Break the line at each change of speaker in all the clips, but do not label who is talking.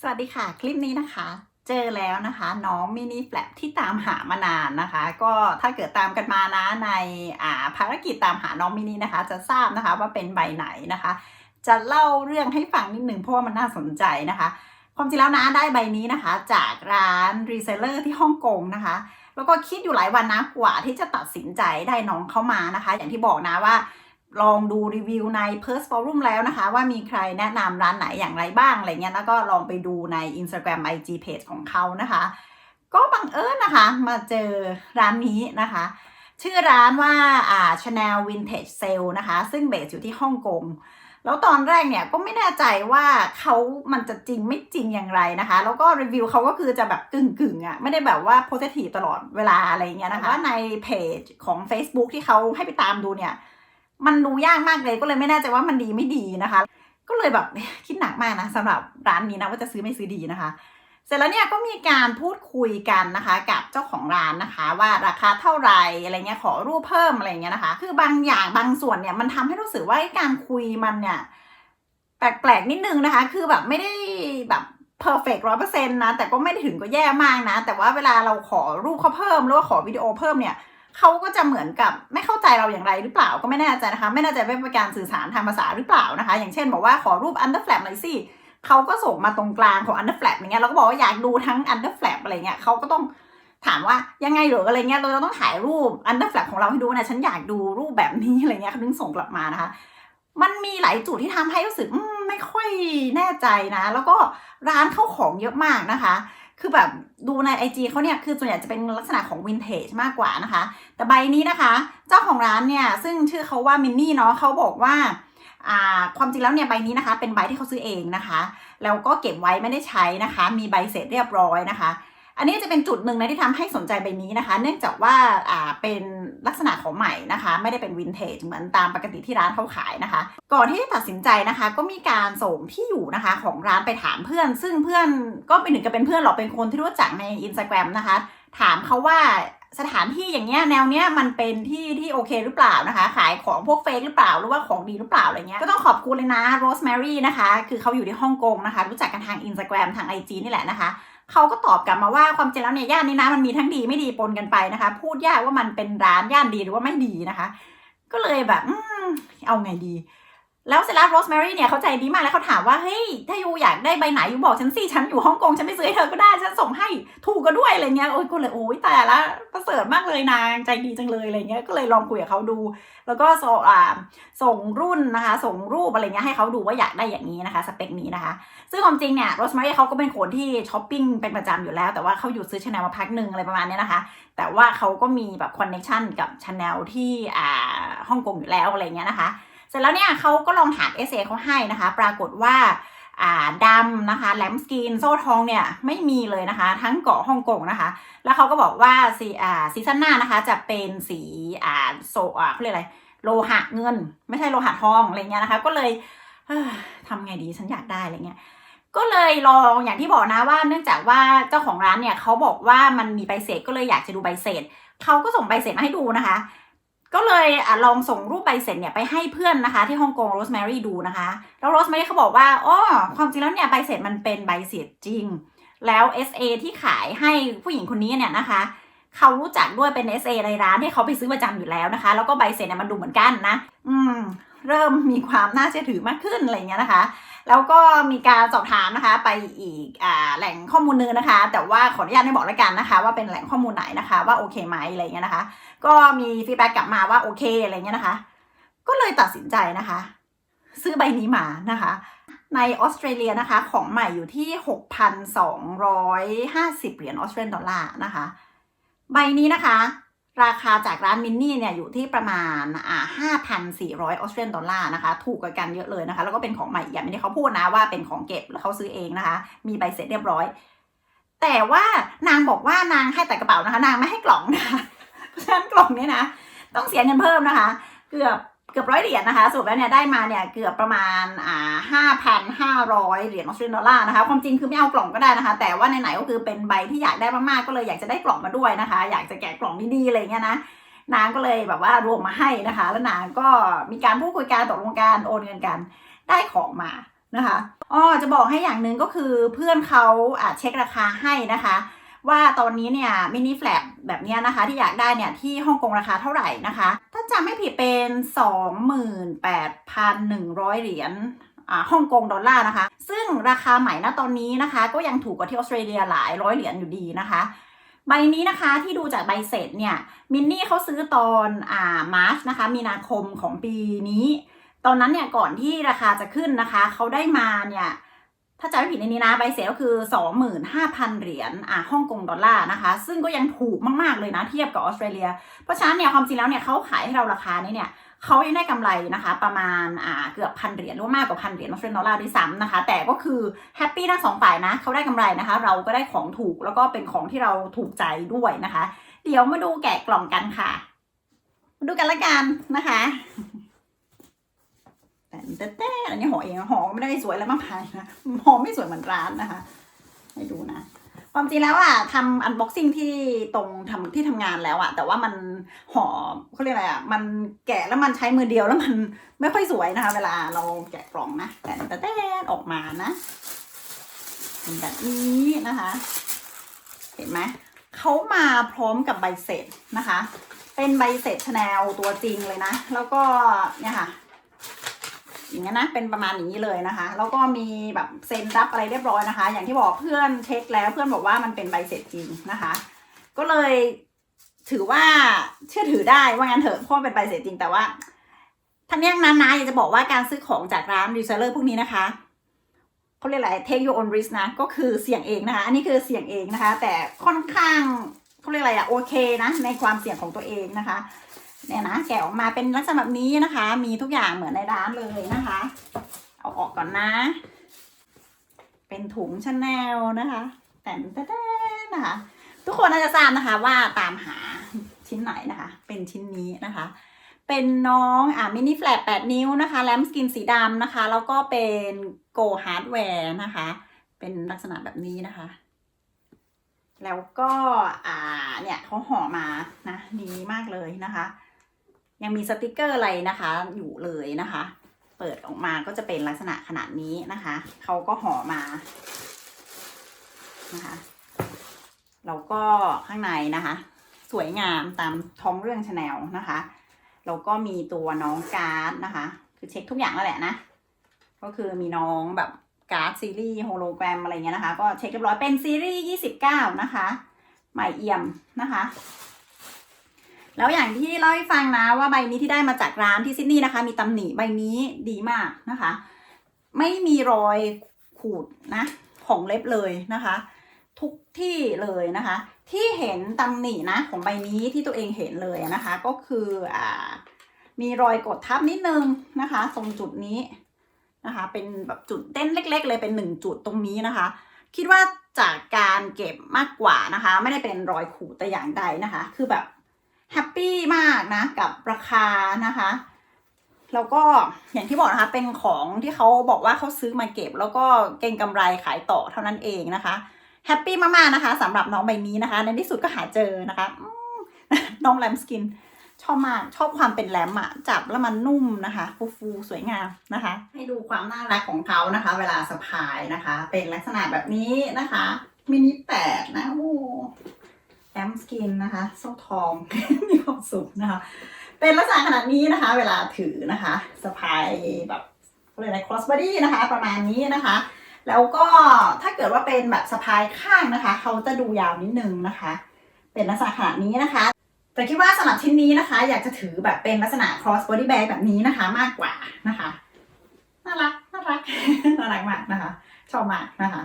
สวัสดีค่ะ คลิปนี้นะคะ เจอแล้วนะคะ น้องมินิแฟลปที่ตามหามานานนะคะ ก็ถ้าเกิดตามกันมานะในอ่าภารกิจตามหาน้องมินินะคะ จะทราบนะคะว่าเป็นใบไหนนะคะ จะเล่าเรื่องให้ฟังนิดหนึ่งเพราะว่ามันน่าสนใจนะคะ ความจริงแล้วนะได้ใบนี้นะคะ จากร้านรีเซลเลอร์ที่ฮ่องกงนะคะ แล้วก็คิดอยู่หลายวันนะกว่าที่จะตัดสินใจได้น้องเข้ามานะคะ อย่างที่บอกนะว่า ลองดูรีวิวใน p e r s Forum แล้วนะคะ ว่ามีใครแนะนำร้านไหนอย่างไรบ้างอะไรเงี้ยแล้วก็ลองไปดูใน Instagram IG Page ของเขานะคะ ก็บังเอิญนะคะ มาเจอร้านนี้นะคะ ชื่อร้านว่าอ่า Chanel Vintage Sale นะคะ ซึ่งเบสอยู่ที่ฮ่องกงแล้วตอนแรกเนี่ยก็ไม่แน่ใจว่าเขามันจะจริงไม่จริงอย่างไรนะคะ แล้วก็รีวิวเขาก็คือจะแบบกึ่งกึ่งอะไม่ได้แบบว่าโพสทีฟตลอดเวลาอะไรเงี้ยนะคะว่าในเพจของ Facebook ที่เขาให้ไปตามดูเนี่ย มันดูยากมากเลยก็เลยไม่แน่ใจว่ามันดีไม่ดีนะคะ ก็เลยแบบคิดหนักมากนะสำหรับร้านนี้นะว่าจะซื้อไม่ซื้อดีนะคะ เสร็จแล้วเนี่ยก็มีการพูดคุยกันนะคะ กับเจ้าของร้านนะคะ ว่าราคาเท่าไหร่อะไรเงี้ยขอรูปเพิ่มอะไรเงี้ยนะคะ คือบางอย่างบางส่วนเนี่ยมันทำให้รู้สึกว่าการคุยมันเนี่ยแปลกๆนิดนึงนะคะ คือแบบไม่ได้แบบเพอร์เฟกร้อยเปอร์เซ็นต์นะ แต่ก็ไม่ได้ถึงก็แย่มากนะ แต่ว่าเวลาเราขอรูปเขาเพิ่มหรือว่าขอวิดีโอเพิ่มเนี่ย เขาก็จะเหมือนกับไม่เข้าใจเราอย่างไรหรือเปล่าก็ไม่แน่ใจนะคะ ไม่แน่ใจว่าเป็นการสื่อสารทางภาษาหรือเปล่านะคะ อย่างเช่นบอกว่าขอรูป under flap หน่อยสิเขาก็ส่งมาตรงกลางของ under flap อย่างเงี้ยเราก็บอกว่าอยากดูทั้ง under flap อะไรเงี้ยเขาก็ต้องถามว่ายังไงหรืออะไรเงี้ยเราจะต้องถ่ายรูป under flap ของเราให้ดูนะฉันอยากดูรูปแบบนี้อะไรเงี้ยเขาถึงส่งกลับมานะคะ มันมีหลายจุดที่ทำให้รู้สึกไม่ค่อยแน่ใจนะ แล้วก็ร้านเข้าของเยอะมากนะคะ คือแบบดูใน IG เขาเนี่ยคือส่วนใหญ่จะเป็นลักษณะของวินเทจมากกว่านะคะ แต่ใบนี้นะคะ เจ้าของร้านเนี่ยซึ่งชื่อเขาว่ามินนี่เนาะเขาบอกว่าอ่าความจริงแล้วเนี่ยใบนี้นะคะ เป็นใบที่เขาซื้อเองนะคะ แล้วก็เก็บไว้ไม่ได้ใช้นะคะ มีใบเสร็จเรียบร้อยนะคะ อันนี้จะเป็นจุดหนึ่งนะที่ทำให้สนใจใบนี้นะคะ เนื่องจากว่าอ่าเป็นลักษณะของใหม่นะคะ ไม่ได้เป็นวินเทจเหมือนตามปกติที่ร้านเขาขายนะคะ ก่อนที่จะตัดสินใจนะคะ ก็มีการส่งที่อยู่นะคะของร้านไปถามเพื่อน ซึ่งเพื่อนก็เป็นถึงกับเป็นเพื่อนหรอกเป็นคนที่รู้จักใน Instagram นะคะ ถามเขาว่าสถานที่อย่างเงี้ยแนวเนี้ยมันเป็นที่ที่โอเคหรือเปล่านะคะ ขายของพวกเฟกหรือเปล่าหรือว่าของดีหรือเปล่าอะไรเงี้ยก็ต้องขอบคุณเลยนะโรสแมรี่นะคะ คือเขาอยู่ที่ฮ่องกงนะคะ รู้จักกันทาง Instagram ทาง IG นี่แหละนะคะ เขาก็ตอบกลับมาว่าความจริงแล้วเนี่ยย่านนี้นะมันมีทั้งดีไม่ดีปนกันไปนะคะ พูดยากว่ามันเป็นร้านย่านดีหรือว่าไม่ดีนะคะ ก็เลยแบบอเอาไงดี แล้วเสร็จแล้วโรสแมรี่เนี่ยเขาใจดีมากแล้วเขาถามว่าเฮ้ยถ้ายูอยากได้ใบไหนยูบอกฉันสิฉันอยู่ฮ่องกงฉันไปซื้อให้เธอก็ได้ฉันส่งให้ถูกก็ด้วยอะไรเงี้ยโอ้ยก็เลยโอ้ยแต่ละประเสริฐมากเลยนางใจดีจังเลยอะไรเงี้ยก็เลยลองคุยกับเขาดู แล้วก็ส่งอ่าส่งรุ่นนะคะ ส่งรูปอะไรเงี้ยให้เขาดูว่าอยากได้อย่างนี้นะคะสเปคนี้นะคะ ซึ่งความจริงเนี่ยโรสแมรี่เขาก็เป็นคนที่ช้อปปิ้งเป็นประจำอยู่แล้ว แต่ว่าเขาหยุดซื้อชาแนลมาพักหนึ่งอะไรประมาณนี้นะคะแต่ว่าเขาก็มีแบบคอนเนคชั่นกับชาแนลที่อ่าฮ่องกงอยู่แล้วอะไรเงี้ยนะคะ ร็จแล้วเนี่ยเขาก็ลองถามเอเซเขาให้นะคะ ปรากฏว่าอ่าดำนะคะแลมสกินโซ่ทองเนี่ยไม่มีเลยนะคะ ทั้งเกาะฮ่องกงนะคะ แล้วเขาก็บอกว่าซีซีซั่นหน้านะคะจะเป็นสีอ่าโซอ่าเขาเรียกอะไรโลหะเงิน ไม่ใช่โลหะทองอะไรเงี้ยนะคะ ก็เลยทำไงดีฉันอยากได้อะไรเงี้ยก็เลยลองอย่างที่บอกนะว่า เนื่องจากว่าเจ้าของร้านเนี่ยเขาบอกว่ามันมีใบเสร็จก็เลยอยากจะดูใบเสร็จเขาก็ส่งใบเสร็จมาให้ดูนะคะ ก็เลยอะลองส่งรูปใบเสร็จเนี่ยไปให้เพื่อนนะคะ ที่ฮ่องกงโรสแมรี่ดูนะคะ แล้วโรสแมรี่เขาบอกว่าอ๋อความจริงแล้วเนี่ยใบเสร็จมันเป็นใบเสร็จจริง แล้ว SA ที่ขายให้ผู้หญิงคนนี้เนี่ยนะคะเขารู้จักด้วยเป็น SA ในร้านที่เขาไปซื้อประจำอยู่แล้วนะคะ แล้วก็ใบเสร็จเนี่ยมันดูเหมือนกันนะ อืม เริ่มมีความน่าเชื่อถือมากขึ้นอะไรเงี้ยนะคะ แล้วก็มีการสอบถามนะคะไปอีกอแหล่งข้อมูลนึงนะคะ แต่ว่าขออนุญาตไม่บอกแล้วกันนะคะ ว่าเป็นแหล่งข้อมูลไหนนะคะว่าโอเคไหมอะไรเงี้ยนะคะ ก็มีฟีดแบ็กกลับมาว่าโอเคอะไรเงี้ยนะคะ ก็เลยตัดสินใจนะคะ ซื้อใบนี้มานะคะ ในออสเตรเลียนะคะ ของใหม่อยู่ที่ 6,250 เหรียญออสเตรเลียนดอลลาร์นะคะ ใบนี้นะคะ ราคาจากร้านมินนี่เนี่ยอยู่ที่ประมาณอ่า5,400 ออสเตรเลียนดอลลาร์นะคะ ถูกกว่ากันเยอะเลยนะคะ แล้วก็เป็นของใหม่อีกอย่างไม่ได้เขาพูดนะว่าเป็นของเก็บแล้วเขาซื้อเองนะคะ มีใบเสร็จเรียบร้อย แต่ว่านางบอกว่านางให้แต่กระเป๋านะคะ นางไม่ให้กล่องนะคะเพราะฉะนั้นกล่องนี้นะ ต้องเสียเงินเพิ่มนะคะ เกือบ กือบร้อยเหรียญนะคะสรุปแล้วเนี่ยได้มาเนี่ยเกือบประมาณอ่าห้าพันห้าร้อยเหรียญออสเตรเลียนดอลลาร์นะคะความจริงคือไม่เอากล่องก็ได้นะคะ แต่ว่าไหนๆก็คือเป็นใบที่อยากได้มากๆก็เลยอยากจะได้กล่องมาด้วยนะคะ อยากจะแกะกล่องดีๆอะไรเงี้ยนะนางก็เลยแบบว่ารวมมาให้นะคะ แล้วนางก็มีการพูดคุยกันตกลงการโอนเงินกันได้ของมานะคะอ๋อจะบอกให้อย่างหนึ่งก็คือเพื่อนเขาอะเช็คราคาให้นะคะ ว่าตอนนี้เนี่ยมินิแฟลปแบบเนี้ยนะคะที่อยากได้เนี่ยที่ฮ่องกงราคาเท่าไหร่นะคะ จำไม่ผิดเป็น28,100เหรียญอ่าฮ่องกงดอลลาร์นะคะ ซึ่งราคาใหม่ณตอนนี้นะคะ ก็ยังถูกกว่าที่ออสเตรเลียหลายร้อยเหรียญอยู่ดีนะคะ ใบนี้นะคะที่ดูจากใบเสร็จเนี่ย มินนี่เขาซื้อตอนอ่ามาร์ชนะคะ มีนาคมของปีนี้ ตอนนั้นเนี่ยก่อนที่ราคาจะขึ้นนะคะ เขาได้มาเนี่ย ถ้าจำไม่ผิดในนี้นะใบเสร็จก็คือ 25,000 เหรียญอ่าฮ่องกงดอลลาร์นะคะ ซึ่งก็ยังถูกมากๆเลยนะเทียบกับออสเตรเลีย เพราะฉะนั้นเนี่ยความจริงแล้วเนี่ยเขาขายให้เราราคานี้เนี่ยเขายังได้กำไรนะคะ ประมาณอ่าเกือบพันเหรียญหรือมากกว่าพันเหรียญออสเตรเลียดอลลาร์ด้วยซ้ำนะคะ แต่ก็คือแฮปปี้ทั้งสองฝ่ายนะเขาได้กำไรนะคะ เราก็ได้ของถูกแล้วก็เป็นของที่เราถูกใจด้วยนะคะ เดี๋ยวมาดูแกะกล่องกันค่ะ มาดูกันละกันนะคะ แต่แต่แต่อันนี้ห่อเองห่อไม่ได้สวยแล้วมากมายนะห่อไม่สวยเหมือนร้านนะคะให้ดูนะความจริงแล้วอะทำอันบ็อกซิ่งที่ตรงทำที่ทำงานแล้วอะแต่ว่ามันห่อเขาเรียกอะไรอะมันแกะแล้วมันใช้มือเดียวแล้วมันไม่ค่อยสวยนะคะ เวลาเราแกะกล่องนะแต่แต่แต่ออกมานะเป็นแบบนี้นะคะ เห็นไหมเขามาพร้อมกับใบเสร็จนะคะ เป็นใบเสร็จชาแนลตัวจริงเลยนะ แล้วก็เนี่ยค่ะ อย่างนี้ยนะเป็นประมาณอย่างนี้เลยนะคะแล้วก็มีแบบเซ็นรับอะไรเรียบร้อยนะคะ อย่างที่บอกเพื่อนเช็คแล้วเพื่อนบอกว่ามันเป็นใบเสร็จจริงนะคะ ก็เลยถือว่าเชื่อถือได้ว่างั้นเถอะเพราะเป็นใบเสร็จจริงแต่ว่าทั้งนี้ทั้งนั้นนะอยากจะบอกว่าการซื้อของจากร้านรีเซลเลอร์พวกนี้นะคะเขาเรียกอะไร take your own risk นะก็คือเสี่ยงเองนะคะ อันนี้คือเสี่ยงเองนะคะ แต่ค่อนข้างเขาเรียกอะไรอะโอเคนะในความเสี่ยงของตัวเองนะคะ เนี่ยนะแกะออกมาเป็นลักษณะแบบนี้นะคะ มีทุกอย่างเหมือนในร้านเลยนะคะ เอาออกก่อนนะ เป็นถุงชาแนลนะคะแต่นแต่นะคะ ทุกคนน่าจะทราบนะคะว่าตามหาชิ้นไหนนะคะ เป็นชิ้นนี้นะคะ เป็นน้องอ่ามินิแฟลต8นิ้วนะคะแลมสกินสีดำนะคะ แล้วก็เป็นโกฮาร์ดแวร์นะคะ เป็นลักษณะแบบนี้นะคะแล้วก็อ่าเนี่ยเขาห่อมานะดีมากเลยนะคะ ยังมีสติกเกอร์อะไรนะคะ อยู่เลยนะคะ เปิดออกมาก็จะเป็นลักษณะขนาดนี้นะคะเขาก็ห่อมานะคะแล้วก็ข้างในนะคะ สวยงามตามท้องเรื่องชาแนลนะคะแล้วก็มีตัวน้องการ์ดนะคะ คือเช็คทุกอย่างแล้วแหละนะ ก็คือมีน้องแบบการ์ดซีรีส์โฮโลแกรมอะไรเงี้ยนะคะ ก็เช็คเรียบร้อยเป็นซีรีส์ 29 นะคะ ใหม่เอี่ยมนะคะ แล้วอย่างที่เล่าให้ฟังนะว่าใบนี้ที่ได้มาจากร้านที่ซิดนีย์นะคะ มีตำหนิใบนี้ดีมากนะคะ ไม่มีรอยขูดนะ ของเล็บเลยนะคะ ทุกที่เลยนะคะ ที่เห็นตำหนินะของใบนี้ที่ตัวเองเห็นเลยนะคะ ก็คืออ่ามีรอยกดทับนิดนึงนะคะตรงจุดนี้นะคะ เป็นแบบจุดเต้นเล็ก ๆ เลยเป็นหนึ่งจุดตรงนี้นะคะ คิดว่าจากการเก็บมากกว่านะคะ ไม่ได้เป็นรอยขูดแต่อย่างใดนะคะ คือแบบ แฮปปี้มากนะ กับราคานะคะ แล้วก็อย่างที่บอกนะคะ เป็นของที่เขาบอกว่าเขาซื้อมาเก็บ แล้วก็เก็งกำไรขายต่อเท่านั้นเองนะคะแฮปปี้มากๆนะคะสำหรับน้องใบนี้นะคะ ในที่สุดก็หาเจอนะคะน้องแรมสกิน ชอบมากชอบความเป็นแรมอะจับแล้วมันนุ่มนะคะ ฟูๆสวยงามนะคะ ให้ดูความน่ารักของเขานะคะ เวลาสะพายนะคะ เป็นลักษณะแบบนี้นะคะมินิแปดนะโอ้ แอมสกินนะคะโซ่ทอง มีความสุขนะคะ เป็นลักษณะขนาดนี้นะคะ เวลาถือนะคะสะพายแบบเขาเรียกอะไร cross body นะคะ ประมาณนี้นะคะ แล้วก็ถ้าเกิดว่าเป็นแบบสะพายข้างนะคะ เขาจะดูยาวนิดนึงนะคะ เป็นลักษณะขนาดนี้นะคะ แต่คิดว่าสำหรับชิ้นนี้นะคะ อยากจะถือแบบเป็นลักษณะ cross body bag แบบนี้นะคะ มากกว่านะคะ น่ารัก น่ารัก น่ารักมากนะคะ ชอบมากนะคะ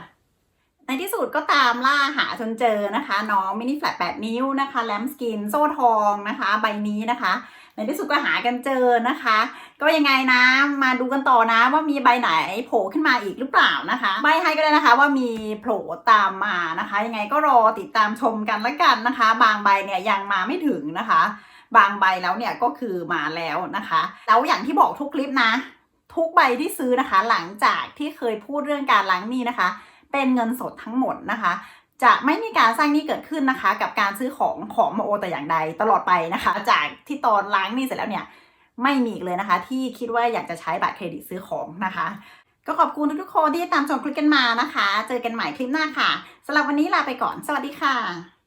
ในที่สุดก็ตามล่าหาจนเจอนะคะ น้องมินิแฟลต8นิ้วนะคะแลมสกินโซ่ทองนะคะ ใบนี้นะคะ ในที่สุดก็หากันเจอนะคะ ก็ยังไงนะมาดูกันต่อนะว่ามีใบไหนโผล่ขึ้นมาอีกหรือเปล่านะคะใบให้ก็ได้นะคะว่ามีโผล่ตามมานะคะ ยังไงก็รอติดตามชมกันละกันนะคะ บางใบเนี่ยยังมาไม่ถึงนะคะ บางใบแล้วเนี่ยก็คือมาแล้วนะคะ แล้วอย่างที่บอกทุกคลิปนะ ทุกใบที่ซื้อนะคะ หลังจากที่เคยพูดเรื่องการล้างหนี้นะคะ เป็นเงินสดทั้งหมดนะคะ จะไม่มีการสร้างหนี้เกิดขึ้นนะคะ กับการซื้อของของมาโอแต่อย่างใดตลอดไปนะคะ จากที่ตอนล้างหนี้เสร็จแล้วเนี่ยไม่มีเลยนะคะ ที่คิดว่าอยากจะใช้บัตรเครดิตซื้อของนะคะ ก็ขอบคุณทุกๆคนที่ตามชมคลิปกันมานะคะ เจอกันใหม่คลิปหน้าค่ะสำหรับวันนี้ลาไปก่อน สวัสดีค่ะ